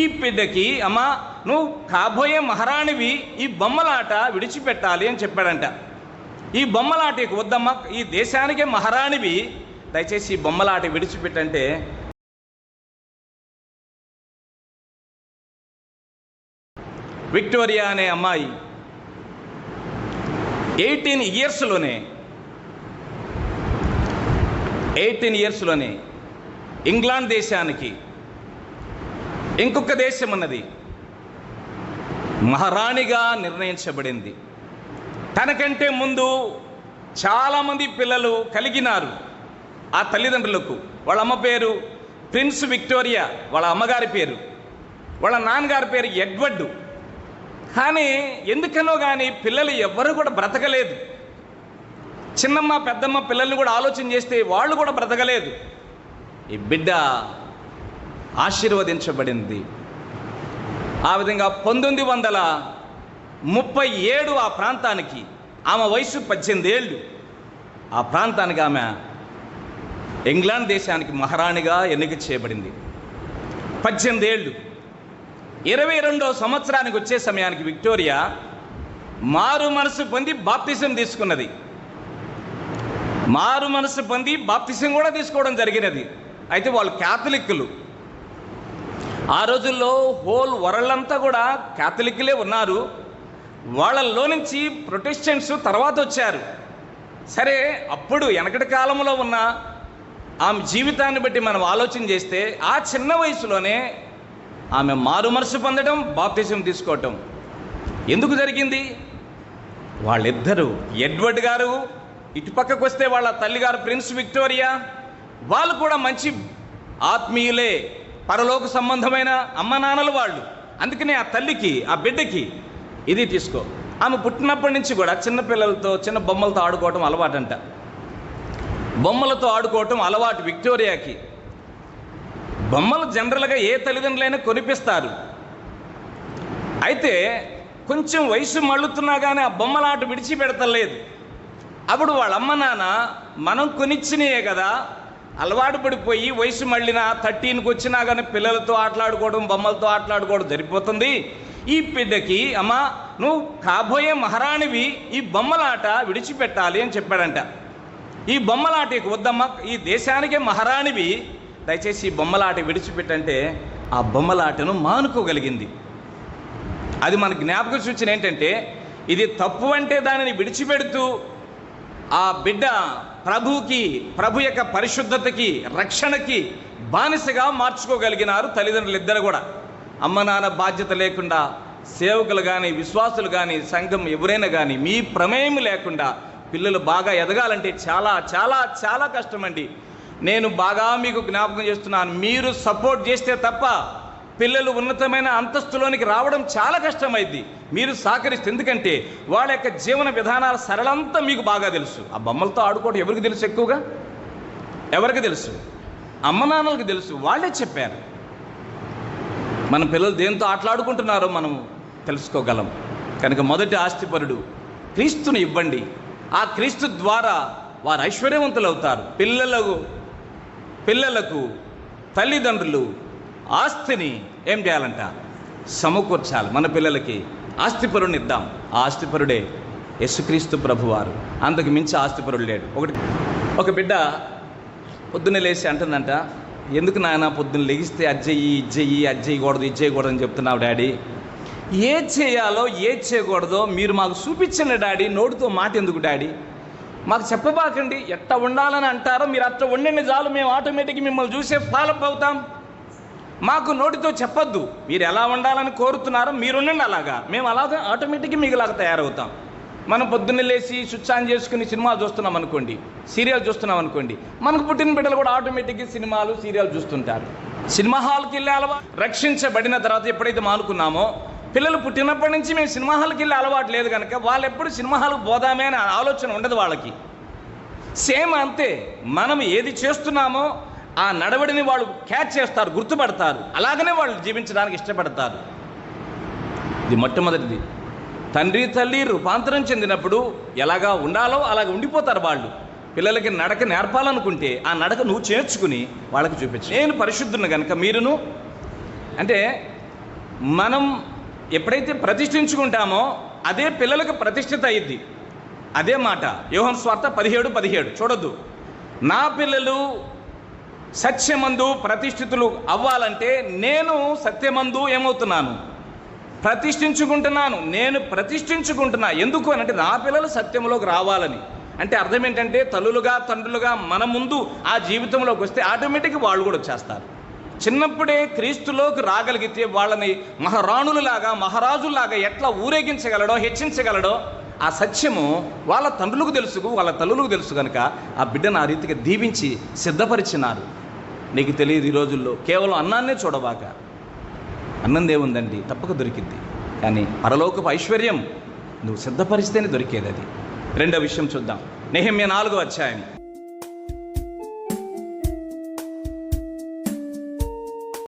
ఈ బిడ్డకి అమ్మ నువ్వు కాబోయే మహారాణివి ఈ బొమ్మలాట విడిచిపెట్టాలి అని చెప్పాడంట. ఈ బొమ్మలాట వద్దమ్మ ఈ దేశానికే మహారాణివి. దయచేసి ఈ బొమ్మలాట విడిచిపెట్టంటే విక్టోరియా అనే అమ్మాయి ఎయిటీన్ ఇయర్స్లోనే ఎయిటీన్ ఇయర్స్లోనే ఇంగ్లాండ్ దేశానికి ఇంకొక దేశం ఉన్నది. మహారాణిగా నిర్ణయించబడింది. తనకంటే ముందు చాలామంది పిల్లలు కలిగినారు ఆ తల్లిదండ్రులకు. వాళ్ళ అమ్మ పేరు ప్రిన్స్ విక్టోరియా వాళ్ళ అమ్మగారి పేరు. వాళ్ళ నాన్నగారి పేరు ఎడ్వర్డ్. కానీ ఎందుకనో కానీ పిల్లలు ఎవ్వరు కూడా బ్రతకలేదు. చిన్నమ్మ పెద్దమ్మ పిల్లల్ని కూడా ఆలోచన చేస్తే వాళ్ళు కూడా బ్రతకలేదు. ఈ బిడ్డ ఆశీర్వదించబడింది. ఆ విధంగా పంతొమ్మిది వందల ముప్పై ఏడు ఆ ప్రాంతానికి ఆమె వయసు పద్దెనిమిది ఏళ్ళు. ఆ ప్రాంతానికి ఆమె ఇంగ్లాండ్ దేశానికి మహారాణిగా ఎన్నిక చేయబడింది. పద్దెనిమిది ఏళ్ళు. ఇరవై రెండో సంవత్సరానికి వచ్చే సమయానికి విక్టోరియా మారు మనసు పొంది బాప్తిజం తీసుకున్నది. మారు మనసు పొంది బాప్తిజం కూడా తీసుకోవడం జరిగినది. అయితే వాళ్ళు క్యాథలిక్కులు. ఆ రోజుల్లో హోల్ వరల్డ్ అంతా కూడా క్యాథలిక్లే ఉన్నారు. వాళ్ళల్లో నుంచి ప్రొటెస్టెంట్స్ తర్వాత వచ్చారు. సరే అప్పుడు వెనకటి కాలంలో ఉన్న ఆమె జీవితాన్ని బట్టి మనం ఆలోచన చేస్తే ఆ చిన్న వయసులోనే ఆమె మారుమనసు పొందడం బాప్తిజం తీసుకోవటం. ఎందుకు జరిగింది? వాళ్ళిద్దరూ ఎడ్వర్డ్ గారు ఇటుపక్కకు వస్తే వాళ్ళ తల్లిగారు ప్రిన్స్ విక్టోరియా వాళ్ళు కూడా మంచి ఆత్మీయులే. పరలోక సంబంధమైన అమ్మ నాన్నలు వాళ్ళు. అందుకనే ఆ తల్లికి ఆ బిడ్డకి ఇది తీసుకో. ఆమె పుట్టినప్పటి నుంచి కూడా చిన్న పిల్లలతో చిన్న బొమ్మలతో ఆడుకోవటం అలవాటంట. బొమ్మలతో ఆడుకోవటం అలవాటు విక్టోరియాకి. బొమ్మలు జనరల్గా ఏ తల్లిదండ్రులైనా కొనిపిస్తారు. అయితే కొంచెం వయసు మళ్ళుతున్నా కానీ ఆ బొమ్మలాట విడిచిపెడతలేదు. అప్పుడు వాళ్ళ అమ్మ నాన్న మనం కొనిచ్చినయే కదా అలవాటు పడిపోయి వయసు మళ్ళిన థర్టీన్కి వచ్చినా కానీ పిల్లలతో ఆటలాడుకోవడం బొమ్మలతో ఆటలాడుకోవడం జరిగిపోతుంది. ఈ బిడ్డకి అమ్మ నువ్వు కాబోయే మహారాణివి ఈ బొమ్మలాట విడిచిపెట్టాలి అని చెప్పాడంట. ఈ బొమ్మలాటకు వద్దమ్మా ఈ దేశానికే మహారాణివి. దయచేసి ఈ బొమ్మలాట విడిచిపెట్టంటే ఆ బొమ్మలాటను మానుకోగలిగింది. అది మన జ్ఞాపక సూచన ఏంటంటే ఇది తప్పు అంటే దానిని విడిచిపెడుతూ ఆ బిడ్డ ప్రభుకి ప్రభు యొక్క పరిశుద్ధతకి రక్షణకి బానిసగా మార్చుకోగలిగినారు తల్లిదండ్రులు ఇద్దరు కూడా. అమ్మ నాన్న బాధ్యత లేకుండా సేవకులు కానీ విశ్వాసులు కానీ సంఘం ఎవరైనా కానీ మీ ప్రమేయం లేకుండా పిల్లలు బాగా ఎదగాలంటే చాలా చాలా చాలా కష్టమండి. నేను బాగా మీకు జ్ఞాపకం చేస్తున్నాను. మీరు సపోర్ట్ చేస్తే తప్ప పిల్లలు ఉన్నతమైన అంతస్తులోనికి రావడం చాలా కష్టమైంది. మీరు సహకరిస్తే ఎందుకంటే వాళ్ళ యొక్క జీవన విధానాల సరళంతా మీకు బాగా తెలుసు. ఆ బొమ్మలతో ఆడుకోవడం ఎవరికి తెలుసు ఎక్కువగా? ఎవరికి తెలుసు? అమ్మ నాన్నలకు తెలుసు. వాళ్ళే చెప్పారు. మన పిల్లలు దేంతో ఆటలాడుకుంటున్నారో మనం తెలుసుకోగలం. కనుక మొదటి ఆస్తిపరుడు క్రీస్తుని ఇవ్వండి. ఆ క్రీస్తు ద్వారా వారు ఐశ్వర్యవంతులు అవుతారు పిల్లలకు పిల్లలకు తల్లిదండ్రులు ఆస్తిని ఏం చేయాలంట? సమకూర్చాలి. మన పిల్లలకి ఆస్తిపరుని ఇద్దాం. ఆ ఆస్తిపరుడే యేసుక్రీస్తు ప్రభువారు. అంతకు మించి ఆస్తిపరుడు లేడు. ఒకటి ఒక బిడ్డ పొద్దున్నే లేచి అంటుందంట ఎందుకు నాయన పొద్దున్న లెగిస్తే అజ్జయ్యి ఇజ్జయ్యి అజ్జయ్యకూడదు ఇజ్జయ్యకూడదు అని చెప్తున్నావు డాడీ. ఏ చేయాలో ఏ చేయకూడదో మీరు మాకు చూపించండి డాడీ నోటితో మాట ఎందుకు డాడీ? మాకు చెప్పబాకండి. ఎట్ట ఉండాలని అంటారో మీరు అట్ట ఉండండి చాలు. మేము ఆటోమేటిక్గా మిమ్మల్ని చూసే ఫాలోఅప్ అవుతాం. మాకు నోటితో చెప్పొద్దు. మీరు ఎలా ఉండాలని కోరుతున్నారో మీరుండండి అలాగా. మేము అలాగా ఆటోమేటిక్గా మీకు ఇలాగా తయారవుతాం. మనం పొద్దున్న లేచి స్విచ్ ఆన్ చేసుకుని సినిమా చూస్తున్నాం అనుకోండి సీరియల్ చూస్తున్నాం అనుకోండి మనకు పుట్టిన బిడ్డలు కూడా ఆటోమేటిక్గా సినిమాలు సీరియల్ చూస్తుంటారు. సినిమా హాల్కి వెళ్ళే అలవాటు రక్షించబడిన తర్వాత ఎప్పుడైతే మానుకున్నామో పిల్లలు పుట్టినప్పటి నుంచి మేము సినిమా హాల్కి వెళ్ళే అలవాటు లేదు కనుక వాళ్ళు ఎప్పుడు సినిమా హాల్కి పోదామే అనే ఆలోచన ఉండదు వాళ్ళకి. సేమ్ అంతే మనం ఏది చేస్తున్నామో ఆ నడవడిని వాళ్ళు క్యాచ్ చేస్తారు గుర్తుపడతారు. అలాగనే వాళ్ళు జీవించడానికి ఇష్టపడతారు. ఇది మొట్టమొదటిది. తండ్రి తల్లి రూపాంతరం చెందినప్పుడు ఎలాగా ఉండాలో అలాగ ఉండిపోతారు వాళ్ళు. పిల్లలకి నడక నేర్పాలనుకుంటే ఆ నడక నువ్వు చేర్చుకుని వాళ్ళకి చూపించు. నేను పరిశుద్ధుని కనుక మీరును అంటే మనం ఎప్పుడైతే ప్రతిష్ఠించుకుంటామో అదే పిల్లలకు ప్రతిష్ఠిత అయ్యిద్ది. అదే మాట. యోహన్ స్వార్థ పదిహేడు పదిహేడు. చూడొద్దు. నా పిల్లలు సత్యమందు ప్రతిష్ఠితులు అవ్వాలంటే నేను సత్యమందు ఏమవుతున్నాను? ప్రతిష్ఠించుకుంటున్నాను. నేను ప్రతిష్ఠించుకుంటున్నా. ఎందుకు అని అంటే నా పిల్లలు సత్యంలోకి రావాలని. అంటే అర్థం ఏంటంటే తల్లులుగా తండ్రులుగా మన ముందు ఆ జీవితంలోకి వస్తే ఆటోమేటిక్గా వాళ్ళు కూడా వచ్చేస్తారు. చిన్నప్పుడే క్రీస్తులోకి రాగలిగితే వాళ్ళని మహారాణులలాగా మహారాజులాగా ఎట్లా ఊరేగించగలడో హెచ్చించగలడో ఆ సత్యము వాళ్ళ తండ్రులకు తెలుసు వాళ్ళ తల్లులకు తెలుసు కనుక ఆ బిడ్డను ఆ రీతిగా దీవించి సిద్ధపరిచినారు. నీకు తెలియదు ఈ రోజుల్లో. కేవలం అన్నాన్నే చూడబాక. అన్నం దేవుందండి తప్పక దొరికిద్ది. కానీ పరలోకపు ఐశ్వర్యం నువ్వు సిద్ధపరిస్తేనే దొరికేది అది. రెండో విషయం చూద్దాం. నెహమ్య నాలుగో అధ్యాయం.